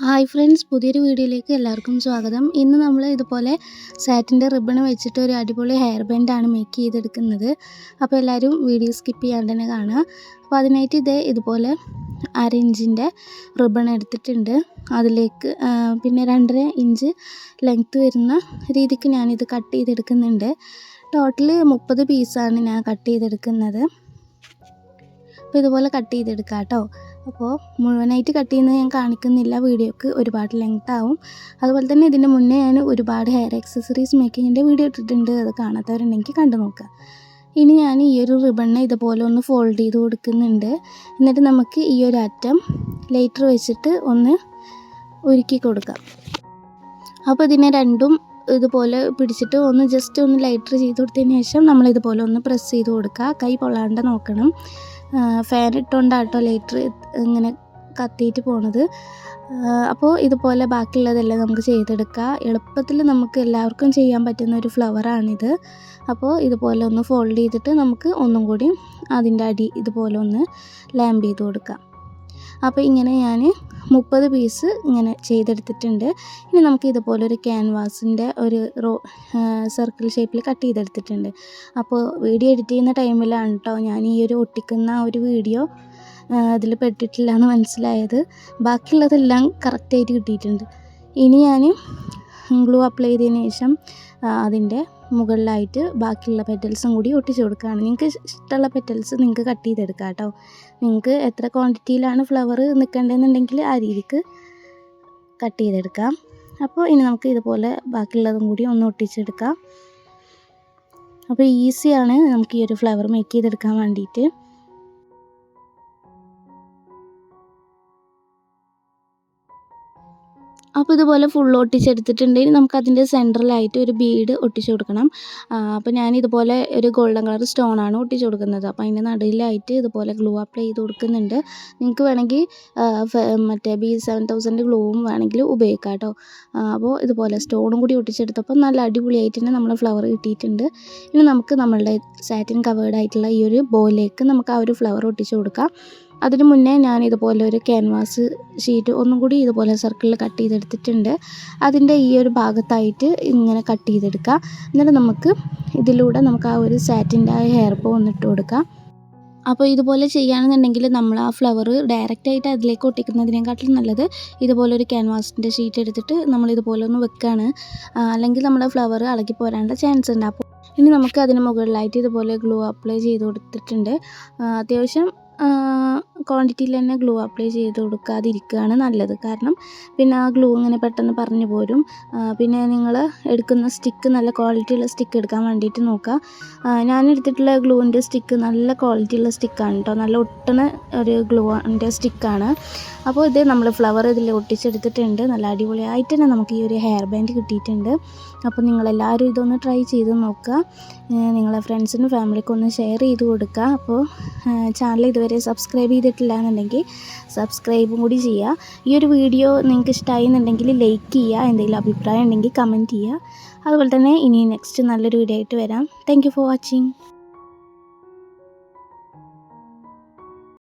Hi friends പുതിയൊരു വീഡിയോയിലേക്ക് എല്ലാവർക്കും സ്വാഗതം. ഇന്ന് നമ്മൾ ഇതുപോലെ സാറ്റിന്റെ റിബൺ വെച്ചിട്ട് ഒരു അടിപൊളി ഹെയർ ബാൻഡാണ് മേക്ക് ചെയ്തെടുക്കുന്നത്. അപ്പോൾ എല്ലാവരും വീഡിയോ സ്കിപ്പ് ചെയ്യാണ്ട് തന്നെ കാണുക. അപ്പോൾ അതിനായിട്ട് ഇതേ ഇതുപോലെ അര ഇഞ്ചിന്റെ റിബൺ എടുത്തിട്ടുണ്ട്. അതിലേക്ക് പിന്നെ രണ്ടര ഇഞ്ച് ലെങ്ത്ത് വരുന്ന രീതിക്ക് ഞാനിത് കട്ട് ചെയ്തെടുക്കുന്നുണ്ട്. ടോട്ടൽ മുപ്പത് പീസാണ് ഞാൻ കട്ട് ചെയ്തെടുക്കുന്നത്. അപ്പോൾ ഇതുപോലെ കട്ട് ചെയ്തെടുക്കാം കേട്ടോ അപ്പോൾ മുഴുവനായിട്ട് കട്ട് ചെയ്യുന്നത് ഞാൻ കാണിക്കുന്നില്ല. വീഡിയോക്ക് ഒരുപാട് ലെങ്ത് ആവും. അതുപോലെ തന്നെ ഇതിന്റെ മുന്നേ ഞാൻ ഒരുപാട് ഹെയർ ആക്സസറീസ് മേക്കിങ്ങിന്റെ വീഡിയോ ഇട്ടിട്ടുണ്ട്. അത് കാണാത്തവരുണ്ടെങ്കിൽ കണ്ടു നോക്കുക. ഇനി ഞാൻ ഈ ഒരു റിബണിനെ ഇതുപോലെ ഒന്ന് ഫോൾഡ് ചെയ്ത് കൊടുക്കുന്നുണ്ട്. എന്നിട്ട് നമുക്ക് ഈ ഒരു അറ്റം ലൈറ്റർ വെച്ചിട്ട് ഒന്ന് ഉരുക്കി കൊടുക്കാം. അപ്പോൾ ഇതിനെ രണ്ടും ഇതുപോലെ പിടിച്ചിട്ട് ഒന്ന് ജസ്റ്റ് ഒന്ന് ലൈറ്റർ ചെയ്ത് കൊടുത്തതിന് ശേഷം നമ്മൾ ഇതുപോലെ ഒന്ന് പ്രസ് ചെയ്ത് കൊടുക്കുക. കൈ പൊള്ളാണ്ട് നോക്കണം. ഫാൻ ഇട്ടുകൊണ്ടാട്ടോ ലൈറ്റർ ഇങ്ങനെ കത്തിയിട്ട് പോണത്. അപ്പോൾ ഇതുപോലെ ബാക്കിയുള്ളതെല്ലാം നമുക്ക് ചെയ്തെടുക്കുക എളുപ്പത്തിൽ നമുക്ക് എല്ലാവർക്കും ചെയ്യാൻ പറ്റുന്ന ഒരു ഫ്ലവറാണിത് അപ്പോൾ ഇതുപോലെ ഒന്ന് ഫോൾഡ് ചെയ്തിട്ട് നമുക്ക് ഒന്നും കൂടി അതിന്റെ അടി ഇതുപോലെ ഒന്ന് ലാമ്പ് ചെയ്ത് കൊടുക്കാം. അപ്പോൾ ഇങ്ങനെ ഞാൻ മുപ്പത് പീസ് ഇങ്ങനെ ചെയ്തെടുത്തിട്ടുണ്ട്. ഇനി നമുക്ക് ഇതുപോലെ ഒരു ക്യാൻവാസിന്റെ ഒരു റോ സർക്കിൾ ഷേപ്പിൽ കട്ട് ചെയ്തെടുത്തിട്ടുണ്ട്. അപ്പോൾ വീഡിയോ എഡിറ്റ് ചെയ്യുന്ന ടൈമിലാണ് കേട്ടോ ഞാൻ ഈ ഒരു ഒട്ടിക്കുന്ന ഒരു വീഡിയോ അതിൽ പെട്ടിട്ടില്ല എന്ന് മനസ്സിലായത്. ബാക്കിയുള്ളതെല്ലാം കറക്റ്റായിട്ട് കിട്ടിയിട്ടുണ്ട്. ഇനി ഞാൻ ഗ്ലൂ അപ്ലൈ ചെയ്തതിന് ശേഷം അതിന്റെ മുകളിലായിട്ട് ബാക്കിയുള്ള പെറ്റൽസും കൂടി ഒട്ടിച്ച് കൊടുക്കുകയാണ്. നിങ്ങൾക്ക് ഇഷ്ടമുള്ള പെറ്റൽസ് നിങ്ങൾക്ക് കട്ട് ചെയ്തെടുക്കാം കേട്ടോ. നിങ്ങൾക്ക് എത്ര ക്വാണ്ടിറ്റിയിലാണ് ഫ്ലവർ നിൽക്കേണ്ടതെന്നുണ്ടെങ്കിൽ ആ രീതിക്ക് കട്ട് ചെയ്തെടുക്കാം. അപ്പോൾ ഇനി നമുക്ക് ഇതുപോലെ ബാക്കിയുള്ളതും കൂടി ഒന്ന് ഒട്ടിച്ചെടുക്കാം. അപ്പോൾ ഈസിയാണ് നമുക്ക് ഈ ഒരു ഫ്ലവർ മേക്ക് ചെയ്തെടുക്കാൻ വേണ്ടിയിട്ട്. അപ്പോൾ ഇതുപോലെ ഫുൾ ഒട്ടിച്ചെടുത്തിട്ടുണ്ടെങ്കിൽ നമുക്ക് അതിന്റെ സെന്ററിലായിട്ട് ഒരു ബീഡ് ഒട്ടിച്ചു കൊടുക്കണം. അപ്പോൾ ഞാൻ ഇതുപോലെ ഒരു ഗോൾഡൻ കളർ സ്റ്റോണാണ് ഒട്ടിച്ചു കൊടുക്കുന്നത്. അപ്പോൾ അതിന്റെ നടുവിലായിട്ട് ഇതുപോലെ ഗ്ലൂ അപ്ലൈ ചെയ്ത് കൊടുക്കുന്നുണ്ട്. നിങ്ങൾക്ക് വേണമെങ്കിൽ മറ്റേ ബി സെവൻ തൗസൻഡ് ഗ്ലൂവും വേണമെങ്കിൽ ഉപയോഗിക്കാം കേട്ടോ അപ്പോൾ ഇതുപോലെ സ്റ്റോണും കൂടി ഒട്ടിച്ചെടുത്തപ്പോൾ നല്ല അടിപൊളിയായിട്ട് തന്നെ നമ്മൾ ഫ്ലവർ കിട്ടിയിട്ടുണ്ട്. ഇനി നമുക്ക് നമ്മളുടെ സാറ്റിൻ കവേർഡ് ആയിട്ടുള്ള ഈ ഒരു ബോയിലേക്ക് നമുക്ക് ആ ഒരു ഫ്ലവർ ഒട്ടിച്ചു കൊടുക്കാം. അതിന് മുന്നേ ഞാൻ ഇതുപോലെ ഒരു ക്യാൻവാസ് ഷീറ്റ് ഒന്നും കൂടി ഇതുപോലെ സർക്കിളിൽ കട്ട് ചെയ്തെടുത്തിട്ടുണ്ട്. അതിന്റെ ഈ ഒരു ഭാഗത്തായിട്ട് ഇങ്ങനെ കട്ട് ചെയ്തെടുക്കുക എന്നിട്ട് നമുക്ക് ഇതിലൂടെ നമുക്ക് ആ ഒരു സാറ്റിന്റെ ആ ഹെയർ പോ ഒന്നിട്ട് കൊടുക്കാം. അപ്പോൾ ഇതുപോലെ ചെയ്യുകയാണെന്നുണ്ടെങ്കിൽ നമ്മൾ ആ ഫ്ലവർ ഡയറക്റ്റായിട്ട് അതിലേക്ക് ഒട്ടിക്കുന്നതിനെക്കാട്ടിലും നല്ലത് ഇതുപോലെ ഒരു ക്യാൻവാസിന്റെ ഷീറ്റ് എടുത്തിട്ട് നമ്മൾ ഇതുപോലെ ഒന്ന് വെക്കുകയാണ് അല്ലെങ്കിൽ നമ്മുടെ ഫ്ലവർ ഇളകി പോരാനുള്ള ചാൻസ് ഉണ്ട്. അപ്പോൾ ഇനി നമുക്ക് അതിന് മുകളിലായിട്ട് ഇതുപോലെ ഗ്ലൂ അപ്ലൈ ചെയ്ത് കൊടുത്തിട്ടുണ്ട്. അത്യാവശ്യം ക്വാണ്ടിറ്റിയിൽ തന്നെ ഗ്ലൂ അപ്ലൈ ചെയ്ത് കൊടുക്കാതിരിക്കുകയാണ് നല്ലത്. കാരണം പിന്നെ ആ ഗ്ലൂ ഇങ്ങനെ പെട്ടെന്ന് പറഞ്ഞു പോരും. പിന്നെ നിങ്ങൾ എടുക്കുന്ന സ്റ്റിക്ക് നല്ല ക്വാളിറ്റിയുള്ള സ്റ്റിക്ക് എടുക്കാൻ വേണ്ടിയിട്ട് നോക്കുക. ഞാൻ എടുത്തിട്ടുള്ള ഗ്ലൂവിന്റെ സ്റ്റിക്ക് നല്ല ക്വാളിറ്റിയുള്ള സ്റ്റിക്കാണ് കേട്ടോ നല്ല ഒട്ടണ ഒരു ഗ്ലൂവിന്റെ സ്റ്റിക്കാണ് അപ്പോൾ ഇത് നമ്മൾ ഫ്ലവർ ഇതിൽ ഒട്ടിച്ചെടുത്തിട്ടുണ്ട്. നല്ല അടിപൊളിയായിട്ട് തന്നെ നമുക്ക് ഈ ഒരു ഹെയർ ബാൻഡ് കിട്ടിയിട്ടുണ്ട്. അപ്പോൾ നിങ്ങളെല്ലാവരും ഇതൊന്ന് ട്രൈ ചെയ്ത് നോക്കുക. നിങ്ങളെ ഫ്രണ്ട്സിനും ഫാമിലിക്കും ഒന്ന് ഷെയർ ചെയ്ത് കൊടുക്കുക. അപ്പോൾ ചാനൽ ഇതുവരെ സബ്സ്ക്രൈബ് ചെയ്തിട്ടില്ല എന്നുണ്ടെങ്കിൽ സബ്സ്ക്രൈബും കൂടി ചെയ്യുക. ഈ ഒരു വീഡിയോ നിങ്ങൾക്ക് ഇഷ്ടമായി എന്നുണ്ടെങ്കിൽ ലൈക്ക് ചെയ്യുക. എന്തെങ്കിലും അഭിപ്രായം ഉണ്ടെങ്കിൽ കമന്റ് ചെയ്യുക. അതുപോലെ തന്നെ ഇനി നെക്സ്റ്റ് നല്ലൊരു വീഡിയോ ആയിട്ട് വരാം. Thank for watching